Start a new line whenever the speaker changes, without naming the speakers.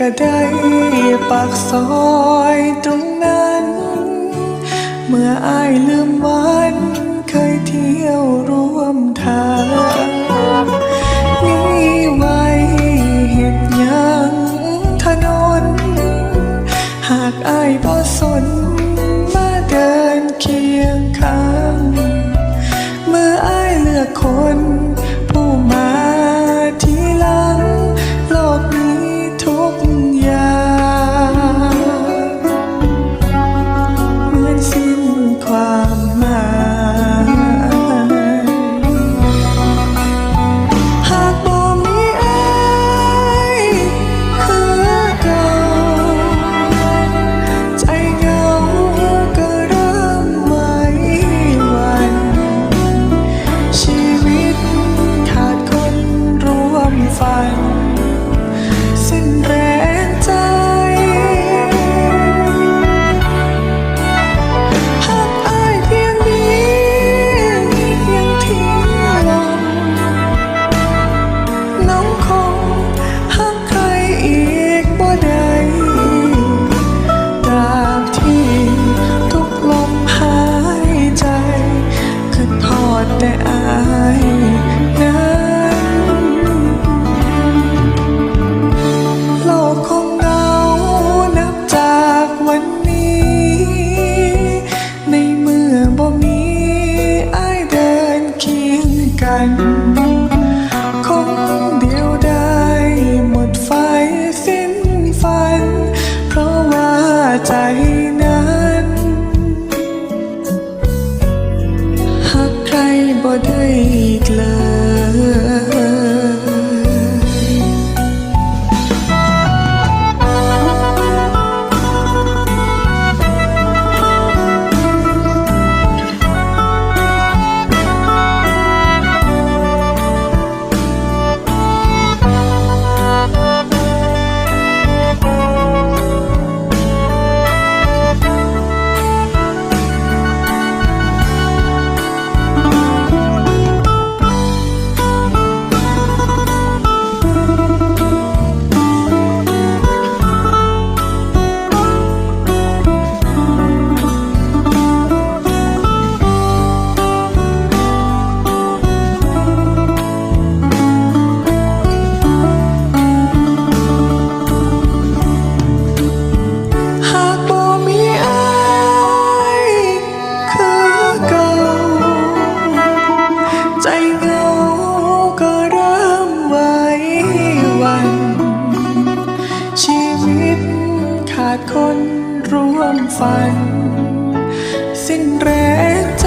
กระไดปากซอยตรงนั้น เมื่ออายลืมวัน 人าดคนร่วมฝัน สิ้นแรงใจ